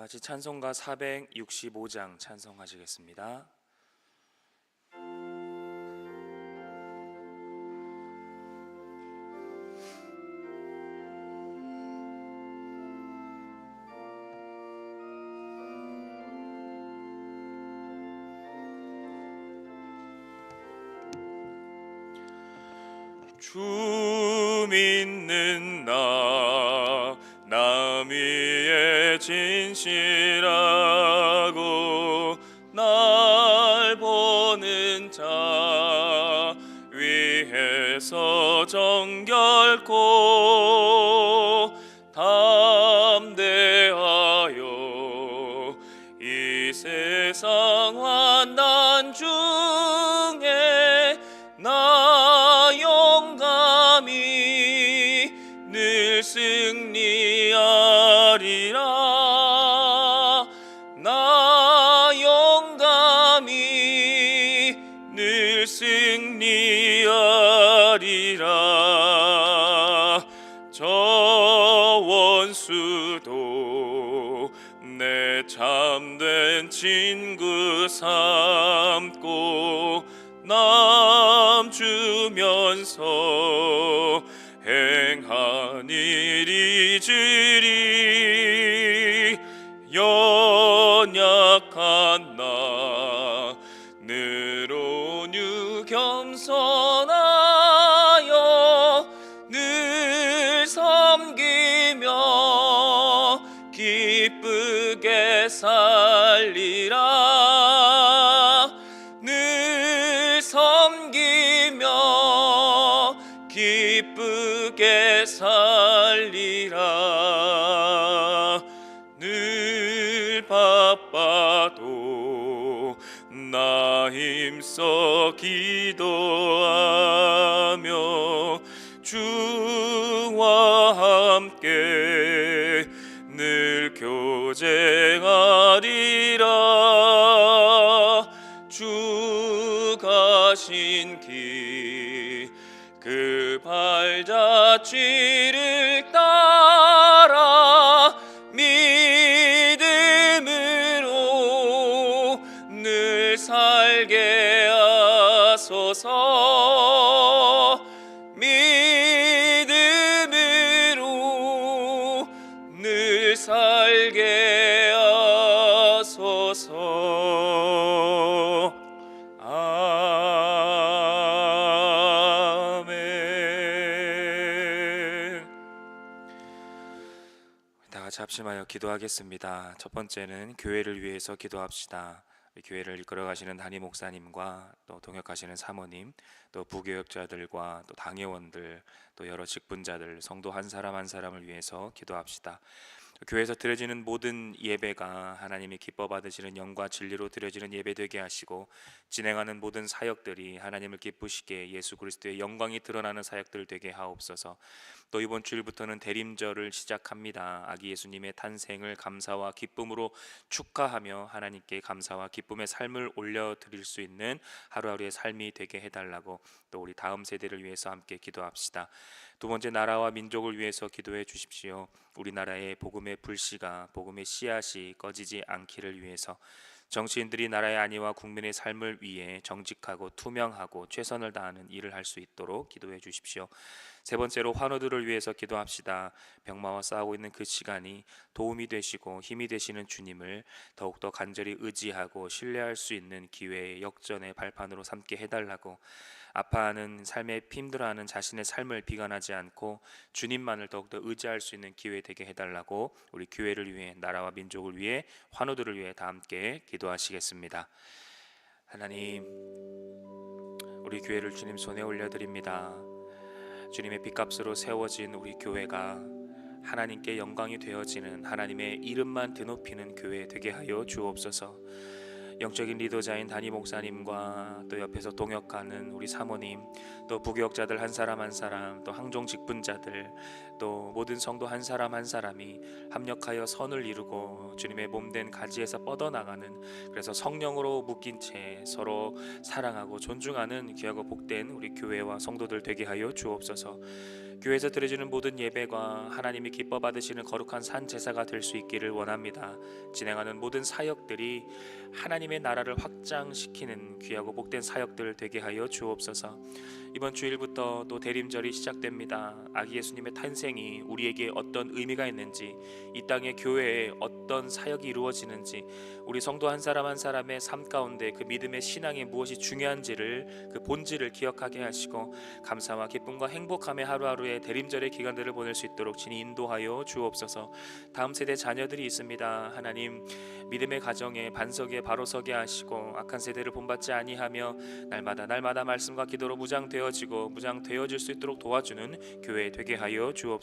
같이 찬송가 465장 찬송하시겠습니다. 주 믿는 나 진실하고 날 보는 자 위해서 정결코 살리라 늘 살게 하소서 믿음으로 늘 살게 하소서 아멘. 다 같이 합심하여 기도하겠습니다. 첫 번째는 교회를 위해서 기도합시다. 교회를 이끌어 가시는 담임 목사님과 또 동역하시는 사모님, 또 부교역자들과 또 당회원들, 또 여러 직분자들, 성도 한 사람 한 사람을 위해서 기도합시다. 교회에서 드려지는 모든 예배가 하나님이 기뻐 받으시는 영과 진리로 드려지는 예배 되게 하시고 진행하는 모든 사역들이 하나님을 기쁘시게 예수 그리스도의 영광이 드러나는 사역들 되게 하옵소서. 또 이번 주일부터는 대림절을 시작합니다. 아기 예수님의 탄생을 감사와 기쁨으로 축하하며 하나님께 감사와 기쁨의 삶을 올려 드릴 수 있는 하루하루의 삶이 되게 해달라고 또 우리 다음 세대를 위해서 함께 기도합시다. 두 번째 나라와 민족을 위해서 기도해 주십시오. 우리나라의 복음의 불씨가 복음의 씨앗이 꺼지지 않기를 위해서 정치인들이 나라의 안위와 국민의 삶을 위해 정직하고 투명하고 최선을 다하는 일을 할 수 있도록 기도해 주십시오. 세 번째로 환우들을 위해서 기도합시다. 병마와 싸우고 있는 그 시간이 도움이 되시고 힘이 되시는 주님을 더욱더 간절히 의지하고 신뢰할 수 있는 기회의 역전의 발판으로 삼게 해달라고 아파하는 삶에 힘들어하는 자신의 삶을 비관하지 않고 주님만을 더욱더 의지할 수 있는 기회 되게 해달라고 우리 교회를 위해 나라와 민족을 위해 환우들을 위해 다 함께 기도하시겠습니다. 하나님, 우리 교회를 주님 손에 올려드립니다. 주님의 빚값으로 세워진 우리 교회가 하나님께 영광이 되어지는 하나님의 이름만 드높이는 교회 되게 하여 주옵소서. 영적인 리더자인 담임 목사님과 또 옆에서 동역하는 우리 사모님 또 부교역자들 한 사람 한 사람 또 항종 직분자들 또 모든 성도 한 사람 한 사람이 합력하여 선을 이루고 주님의 몸된 가지에서 뻗어나가는 그래서 성령으로 묶인 채 서로 사랑하고 존중하는 귀하고 복된 우리 교회와 성도들 되게 하여 주옵소서. 교회에서 드려지는 모든 예배가 하나님이 기뻐 받으시는 거룩한 산 제사가 될 수 있기를 원합니다. 진행하는 모든 사역들이 하나님의 나라를 확장시키는 귀하고 복된 사역들 되게 하여 주옵소서. 이번 주일부터 또 대림절이 시작됩니다. 아기 예수님의 탄생 이 우리에게 어떤 의미가 있는지, 이 땅의 교회에 어떤 사역이 이루어지는지, 우리 성도 한 사람 한 사람의 삶 가운데 그 믿음의 신앙이 무엇이 중요한지를 그 본질을 기억하게 하시고 감사와 기쁨과 행복함의 하루하루의 대림절의 기간들을 보낼 수 있도록 진히 인도하여 주옵소서. 다음 세대 자녀들이 있습니다. 하나님 믿음의 가정에 반석에 바로 서게 하시고 악한 세대를 본받지 아니하며 날마다 날마다 말씀과 기도로 무장되어지고 무장되어질 수 있도록 도와주는 교회 되게 하여 주옵소서.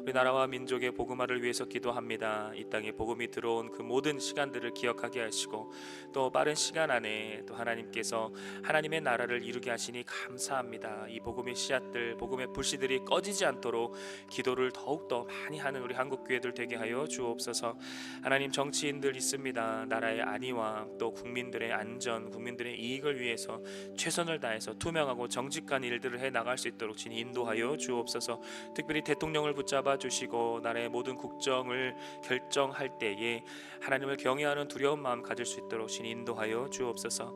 우리 나라와 민족의 복음화를 위해서 기도합니다. 이 땅에 복음이 들어온 그 모든 시간들을 기억하게 하시고 또 빠른 시간 안에 또 하나님께서 하나님의 나라를 이루게 하시니 감사합니다. 이 복음의 씨앗들, 복음의 불씨들이 꺼지지 않도록 기도를 더욱 더 많이 하는 우리 한국 교회들 되게 하여 주옵소서. 하나님 정치인들 있습니다. 나라의 안위와 또 국민들의 안전, 국민들의 이익을 위해서 최선을 다해서 투명하고 정직한 일들을 해 나갈 수 있도록 진히 인도하여 주옵소서. 특별히 대통령을 붙잡아 주시고 나라의 모든 국정을 결정할 때에 하나님을 경외하는 두려운 마음 가질 수 있도록 진히 인도하여 주옵소서.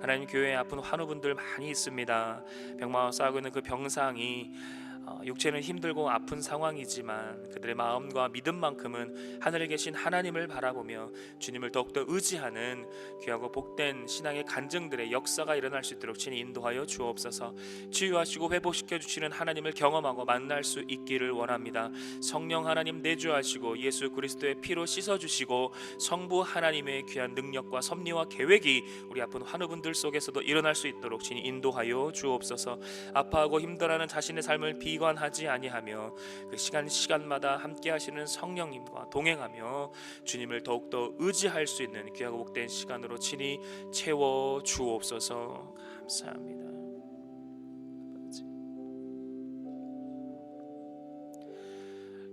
하나님 교회에 아픈 환우분들 많이 있습니다. 병마와 싸우고 있는 그 병상이 어, 육체는 힘들고 아픈 상황이지만 그들의 마음과 믿음만큼은 하늘에 계신 하나님을 바라보며 주님을 더욱더 의지하는 귀하고 복된 신앙의 간증들의 역사가 일어날 수 있도록 친히 인도하여 주옵소서. 치유하시고 회복시켜 주시는 하나님을 경험하고 만날 수 있기를 원합니다. 성령 하나님 내주하시고 예수 그리스도의 피로 씻어 주시고 성부 하나님의 귀한 능력과 섭리와 계획이 우리 아픈 환우분들 속에서도 일어날 수 있도록 친히 인도하여 주옵소서. 아파하고 힘들어하는 자신의 삶을 비 관하지 아니하며 그 시간 시간마다 함께 하시는 성령님과 동행하며 주님을 더욱더 의지할 수 있는 귀하고 복된 시간으로 친히 채워 주옵소서 감사합니다.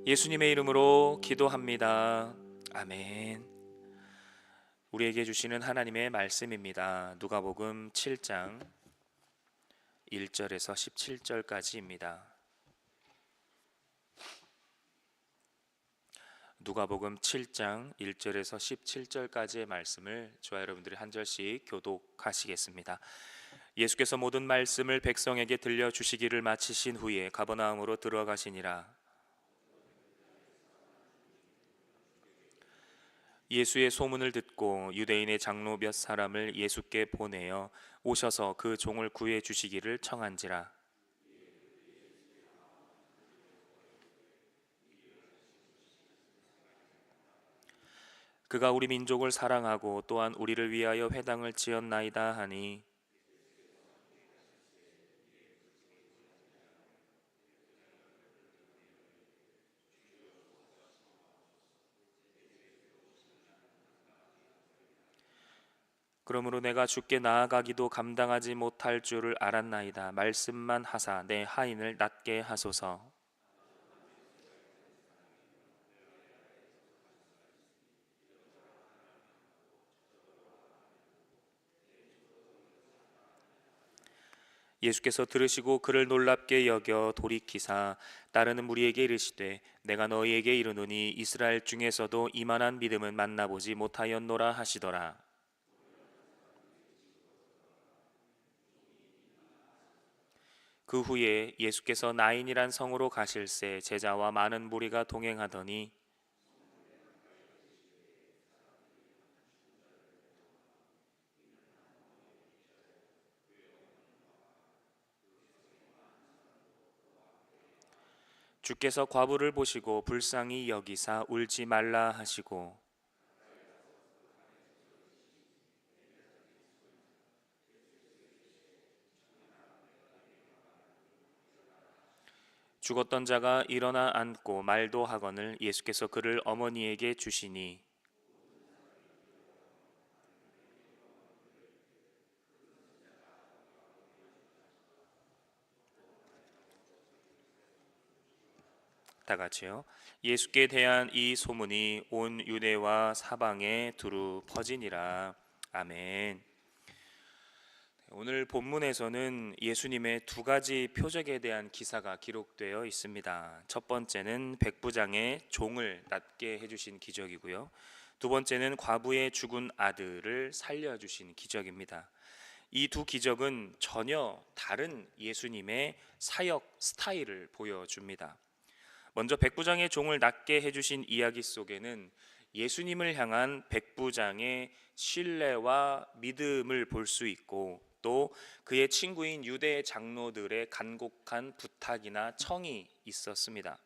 예수님의 이름으로 기도합니다. 아멘. 우리에게 주시는 하나님의 말씀입니다. 누가복음 7장 1절에서 17절까지입니다. 누가복음 7장 1절에서 17절까지의 말씀을 저와 여러분들이 한 절씩 교독하시겠습니다. 예수께서 모든 말씀을 백성에게 들려 주시기를 마치신 후에 가버나움으로 들어가시니라. 예수의 소문을 듣고 유대인의 장로 몇 사람을 예수께 보내어 오셔서 그 종을 구해 주시기를 청한지라. 그가 우리 민족을 사랑하고 또한 우리를 위하여 회당을 지었나이다 하니 그러므로 내가 주께 나아가기도 감당하지 못할 줄을 알았나이다. 말씀만 하사 내 하인을 낫게 하소서. 예수께서 들으시고 그를 놀랍게 여겨 돌이키사 따르는 무리에게 이르시되 내가 너희에게 이르노니 이스라엘 중에서도 이만한 믿음은 만나보지 못하였노라 하시더라. 그 후에 예수께서 나인이란 성으로 가실새 제자와 많은 무리가 동행하더니 주께서 과부를 보시고 불쌍히 여기사 울지 말라 하시고. 죽었던 자가 일어나 앉고 말도 하거늘 예수께서 그를 어머니에게 주시니 다 같이요. 예수께 대한 이 소문이 온 유대와 사방에 두루 퍼지니라. 아멘. 오늘 본문에서는 예수님의 두 가지 표적에 대한 기사가 기록되어 있습니다. 첫 번째는 백부장의 종을 낫게 해주신 기적이고요. 두 번째는 과부의 죽은 아들을 살려주신 기적입니다. 이 두 기적은 전혀 다른 예수님의 사역 스타일을 보여줍니다. 먼저 백부장의 종을 낫게 해주신 이야기 속에는 예수님을 향한 백부장의 신뢰와 믿음을 볼 수 있고 또 그의 친구인 유대 장로들의 간곡한 부탁이나 청이 있었습니다.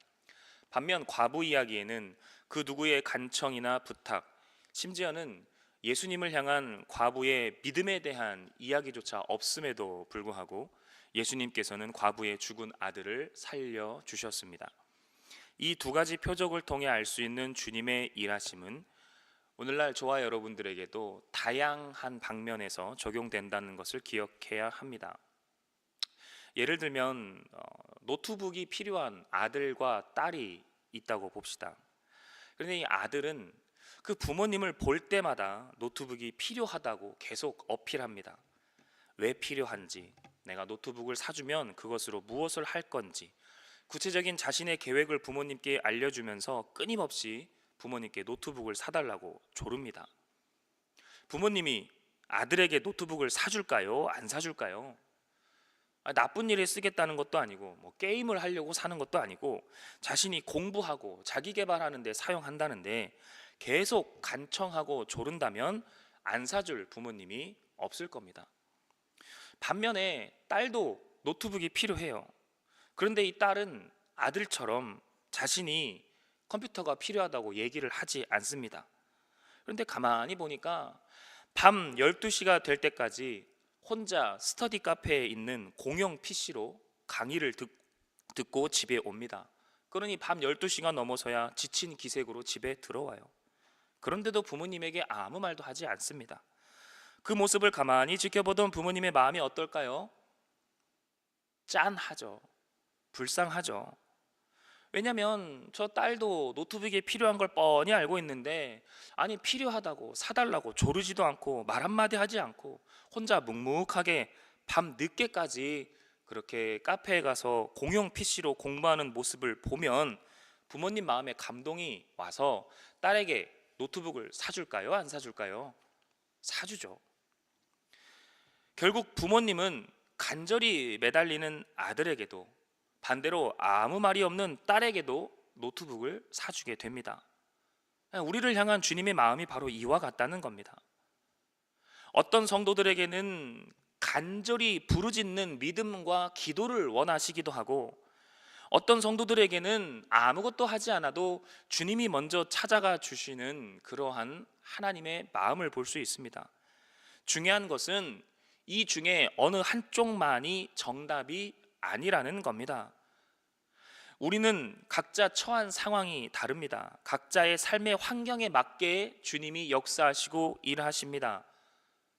반면 과부 이야기에는 그 누구의 간청이나 부탁, 심지어는 예수님을 향한 과부의 믿음에 대한 이야기조차 없음에도 불구하고 예수님께서는 과부의 죽은 아들을 살려 주셨습니다. 이 두 가지 표적을 통해 알 수 있는 주님의 일하심은 오늘날 저와 여러분들에게도 다양한 방면에서 적용된다는 것을 기억해야 합니다. 예를 들면 어, 노트북이 필요한 아들과 딸이 있다고 봅시다. 그런데 이 아들은 그 부모님을 볼 때마다 노트북이 필요하다고 계속 어필합니다. 왜 필요한지, 내가 노트북을 사주면 그것으로 무엇을 할 건지, 구체적인 자신의 계획을 부모님께 알려주면서 끊임없이 부모님께 노트북을 사달라고 조릅니다. 부모님이 아들에게 노트북을 사줄까요? 안 사줄까요? 아, 나쁜 일에 쓰겠다는 것도 아니고 뭐 게임을 하려고 사는 것도 아니고 자신이 공부하고 자기 개발하는 데 사용한다는데 계속 간청하고 조른다면 안 사줄 부모님이 없을 겁니다. 반면에 딸도 노트북이 필요해요. 그런데 이 딸은 아들처럼 자신이 컴퓨터가 필요하다고 얘기를 하지 않습니다. 그런데 가만히 보니까 밤 12시가 될 때까지 혼자 스터디 카페에 있는 공용 PC로 강의를 듣, 듣고 집에 옵니다. 그러니 밤 12시가 넘어서야 지친 기색으로 집에 들어와요. 그런데도 부모님에게 아무 말도 하지 않습니다. 그 모습을 가만히 지켜보던 부모님의 마음이 어떨까요? 짠하죠. 불쌍하죠. 왜냐면 저 딸도 노트북이 필요한 걸 뻔히 알고 있는데 아니 필요하다고 사달라고 조르지도 않고 말 한마디 하지 않고 혼자 묵묵하게 밤 늦게까지 그렇게 카페에 가서 공용 PC로 공부하는 모습을 보면 부모님 마음에 감동이 와서 딸에게 노트북을 사줄까요? 안 사줄까요? 사주죠. 결국 부모님은 간절히 매달리는 아들에게도 반대로 아무 말이 없는 딸에게도 노트북을 사주게 됩니다. 우리를 향한 주님의 마음이 바로 이와 같다는 겁니다. 어떤 성도들에게는 간절히 부르짖는 믿음과 기도를 원하시기도 하고 어떤 성도들에게는 아무것도 하지 않아도 주님이 먼저 찾아가 주시는 그러한 하나님의 마음을 볼 수 있습니다. 중요한 것은 이 중에 어느 한쪽만이 정답이 아니라는 겁니다. 우리는 각자 처한 상황이 다릅니다. 각자의 삶의 환경에 맞게 주님이 역사하시고 일하십니다.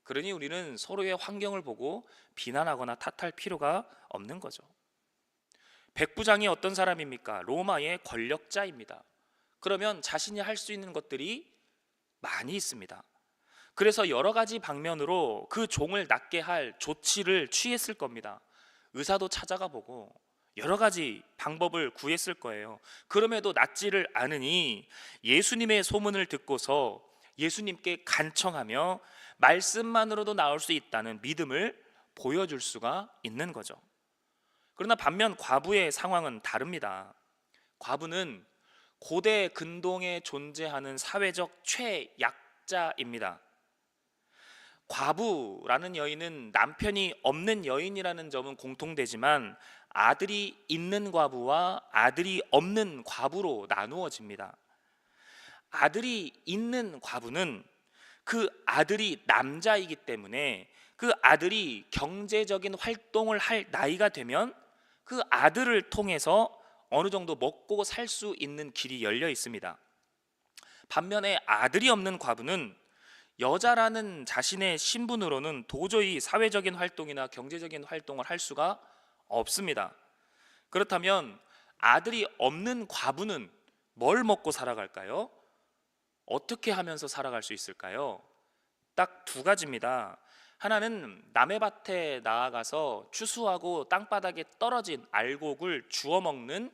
그러니 우리는 서로의 환경을 보고 비난하거나 탓할 필요가 없는 거죠. 백부장이 어떤 사람입니까? 로마의 권력자입니다. 그러면 자신이 할 수 있는 것들이 많이 있습니다. 그래서 여러 가지 방면으로 그 종을 낫게 할 조치를 취했을 겁니다. 의사도 찾아가 보고 여러 가지 방법을 구했을 거예요. 그럼에도 낫지를 않으니 예수님의 소문을 듣고서 예수님께 간청하며 말씀만으로도 나올 수 있다는 믿음을 보여줄 수가 있는 거죠. 그러나 반면 과부의 상황은 다릅니다. 과부는 고대 근동에 존재하는 사회적 최약자입니다. 과부라는 여인은 남편이 없는 여인이라는 점은 공통되지만 아들이 있는 과부와 아들이 없는 과부로 나누어집니다. 아들이 있는 과부는 그 아들이 남자이기 때문에 그 아들이 경제적인 활동을 할 나이가 되면 그 아들을 통해서 어느 정도 먹고 살 수 있는 길이 열려 있습니다. 반면에 아들이 없는 과부는 여자라는 자신의 신분으로는 도저히 사회적인 활동이나 경제적인 활동을 할 수가 없습니다. 그렇다면 아들이 없는 과부는 뭘 먹고 살아갈까요? 어떻게 하면서 살아갈 수 있을까요? 딱 두 가지입니다. 하나는 남의 밭에 나아가서 추수하고 땅바닥에 떨어진 알곡을 주워 먹는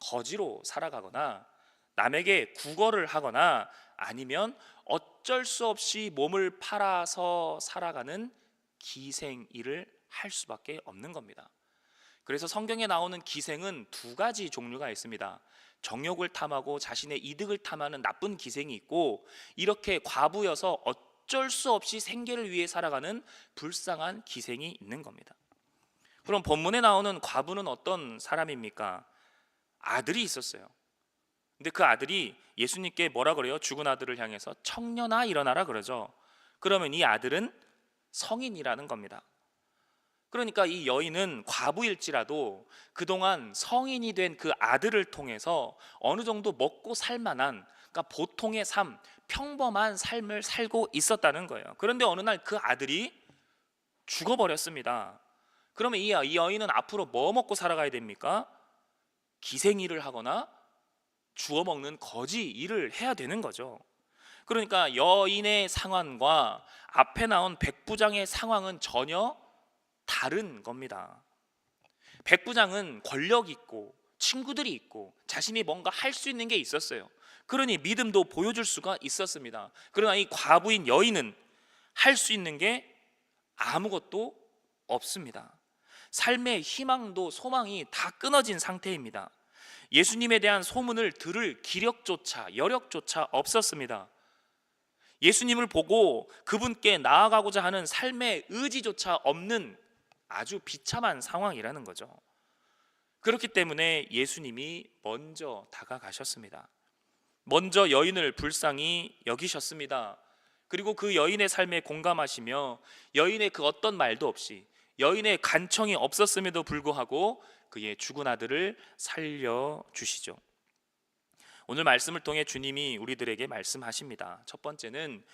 거지로 살아가거나 남에게 구걸을 하거나 아니면 어쩔 수 없이 몸을 팔아서 살아가는 기생 일을 할 수밖에 없는 겁니다. 그래서 성경에 나오는 기생은 두 가지 종류가 있습니다. 정욕을 탐하고 자신의 이득을 탐하는 나쁜 기생이 있고 이렇게 과부여서 어쩔 수 없이 생계를 위해 살아가는 불쌍한 기생이 있는 겁니다. 그럼 본문에 나오는 과부는 어떤 사람입니까? 아들이 있었어요. 근데 그 아들이 예수님께 뭐라 그래요? 죽은 아들을 향해서 청년아 일어나라 그러죠. 그러면 이 아들은 성인이라는 겁니다. 그러니까 이 여인은 과부일지라도 그동안 성인이 된 그 아들을 통해서 어느 정도 먹고 살 만한 그러니까 보통의 삶, 평범한 삶을 살고 있었다는 거예요. 그런데 어느 날 그 아들이 죽어버렸습니다. 그러면 이, 이 여인은 앞으로 뭐 먹고 살아가야 됩니까? 기생일을 하거나 주워 먹는 거지 일을 해야 되는 거죠. 그러니까 여인의 상황과 앞에 나온 백부장의 상황은 전혀 다른 겁니다. 백부장은 권력 있고 친구들이 있고 자신이 뭔가 할 수 있는 게 있었어요. 그러니 믿음도 보여줄 수가 있었습니다. 그러나 이 과부인 여인은 할 수 있는 게 아무것도 없습니다. 삶의 희망도 소망이 다 끊어진 상태입니다. 예수님에 대한 소문을 들을 기력조차 여력조차 없었습니다. 예수님을 보고 그분께 나아가고자 하는 삶의 의지조차 없는 아주 비참한 상황이라는 거죠. 그렇기 때문에 예수님이 먼저 다가가셨습니다. 먼저 여인을 불쌍히 여기셨습니다. 그리고 그 여인의 삶에 공감하시며 여인의 그 어떤 말도 없이 여인의 간청이 없었음에도 불구하고 그의 죽은 아들을 살려 주시죠. 오늘 말씀을 통해 주님이 우리들에게 말씀하십니다. 첫 번째는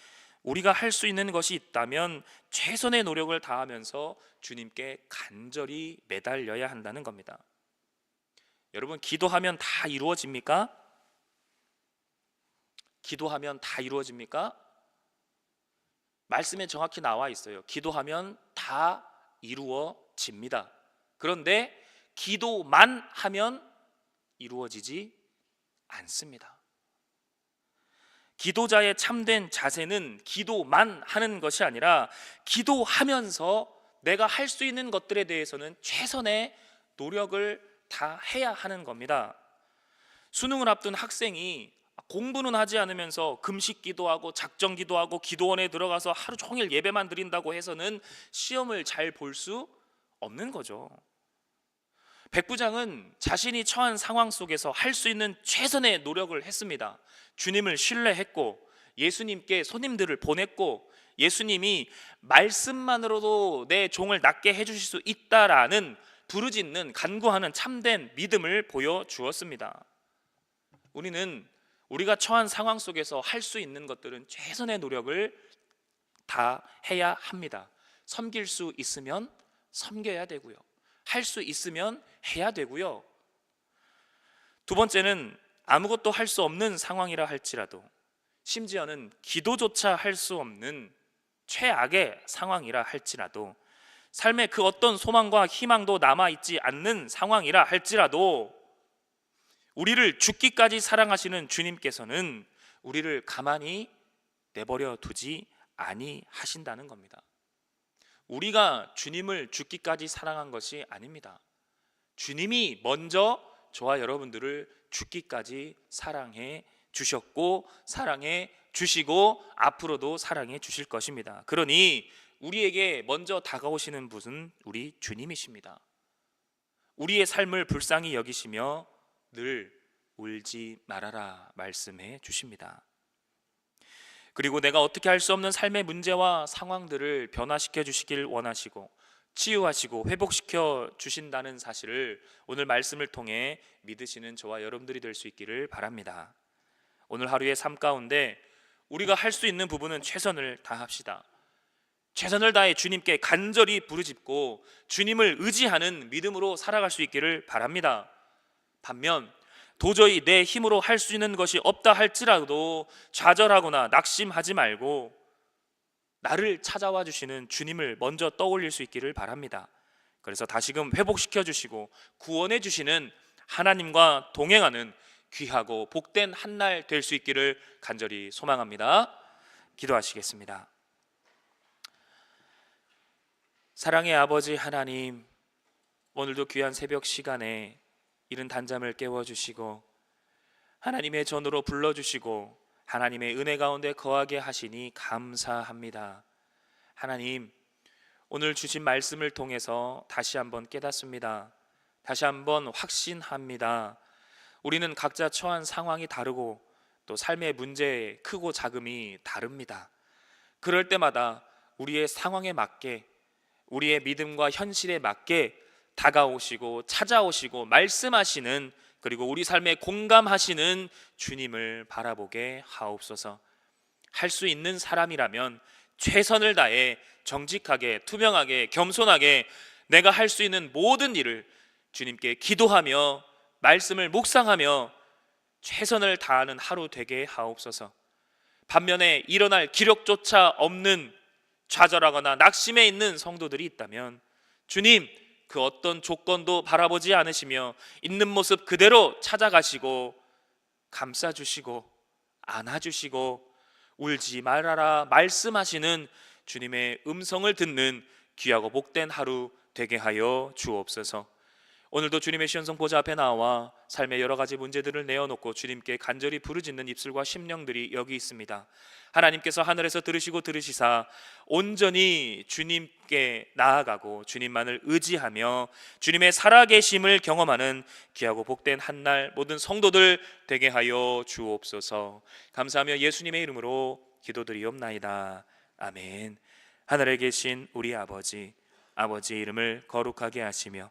우리가 할 수 있는 것이 있다면 최선의 노력을 다하면서 주님께 간절히 매달려야 한다는 겁니다. 여러분 기도하면 다 이루어집니까? 기도하면 다 이루어집니까? 말씀에 정확히 나와 있어요. 기도하면 다 이루어집니다. 그런데 기도만 하면 이루어지지 않습니다. 기도자의 참된 자세는 기도만 하는 것이 아니라 기도하면서 내가 할 수 있는 것들에 대해서는 최선의 노력을 다 해야 하는 겁니다. 수능을 앞둔 학생이 공부는 하지 않으면서 금식 기도하고 작정 기도하고 기도원에 들어가서 하루 종일 예배만 드린다고 해서는 시험을 잘 볼 수 없는 거죠. 백 부장은 자신이 처한 상황 속에서 할 수 있는 최선의 노력을 했습니다. 주님을 신뢰했고 예수님께 손님들을 보냈고 예수님이 말씀만으로도 내 종을 낫게 해 주실 수 있다라는 부르짖는 간구하는 참된 믿음을 보여 주었습니다. 우리는 우리가 처한 상황 속에서 할 수 있는 것들은 최선의 노력을 다 해야 합니다. 섬길 수 있으면 섬겨야 되고요. 할 수 있으면 해야 되고요. 두 번째는 아무것도 할 수 없는 상황이라 할지라도 심지어는 기도조차 할 수 없는 최악의 상황이라 할지라도 삶의 그 어떤 소망과 희망도 남아 있지 않는 상황이라 할지라도 우리를 죽기까지 사랑하시는 주님께서는 우리를 가만히 내버려 두지 아니하신다는 겁니다. 우리가 주님을 죽기까지 사랑한 것이 아닙니다. 주님이 먼저 저와 여러분들을 죽기까지 사랑해 주셨고 사랑해 주시고 앞으로도 사랑해 주실 것입니다. 그러니 우리에게 먼저 다가오시는 분은 우리 주님이십니다. 우리의 삶을 불쌍히 여기시며 늘 울지 말아라 말씀해 주십니다. 그리고 내가 어떻게 할 수 없는 삶의 문제와 상황들을 변화시켜 주시길 원하시고 치유하시고 회복시켜 주신다는 사실을 오늘 말씀을 통해 믿으시는 저와 여러분들이 될 수 있기를 바랍니다. 오늘 하루의 삶 가운데 우리가 할 수 있는 부분은 최선을 다합시다. 최선을 다해 주님께 간절히 부르짖고 주님을 의지하는 믿음으로 살아갈 수 있기를 바랍니다. 반면 도저히 내 힘으로 할 수 있는 것이 없다 할지라도 좌절하거나 낙심하지 말고 나를 찾아와 주시는 주님을 먼저 떠올릴 수 있기를 바랍니다. 그래서 다시금 회복시켜 주시고 구원해 주시는 하나님과 동행하는 귀하고 복된 한 날 될 수 있기를 간절히 소망합니다. 기도하시겠습니다. 사랑의 아버지 하나님, 오늘도 귀한 새벽 시간에 이른 단잠을 깨워 주시고 하나님의 전으로 불러 주시고 하나님의 은혜 가운데 거하게 하시니 감사합니다. 하나님, 오늘 주신 말씀을 통해서 다시 한번 깨닫습니다. 다시 한번 확신합니다. 우리는 각자 처한 상황이 다르고 또 삶의 문제 크고 작음이 다릅니다. 그럴 때마다 우리의 상황에 맞게 우리의 믿음과 현실에 맞게 다가오시고 찾아오시고 말씀하시는 그리고 우리 삶에 공감하시는 주님을 바라보게 하옵소서. 할 수 있는 사람이라면 최선을 다해 정직하게 투명하게 겸손하게 내가 할 수 있는 모든 일을 주님께 기도하며 말씀을 묵상하며 최선을 다하는 하루 되게 하옵소서. 반면에 일어날 기력조차 없는 좌절하거나 낙심해 있는 성도들이 있다면 주님 그 어떤 조건도 바라보지 않으시며 있는 모습 그대로 찾아가시고 감싸 주시고 안아 주시고 울지 말아라 말씀하시는 주님의 음성을 듣는 귀하고 복된 하루 되게 하여 주옵소서. 오늘도 주님의 시연성 보좌 앞에 나와 삶의 여러 가지 문제들을 내어놓고 주님께 간절히 부르짖는 입술과 심령들이 여기 있습니다. 하나님께서 하늘에서 들으시고 들으시사 온전히 주님께 나아가고 주님만을 의지하며 주님의 살아계심을 경험하는 귀하고 복된 한날 모든 성도들 되게 하여 주옵소서. 감사하며 예수님의 이름으로 기도드리옵나이다. 아멘. 하늘에 계신 우리 아버지 아버지의 이름을 거룩하게 하시며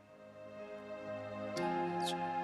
Culture.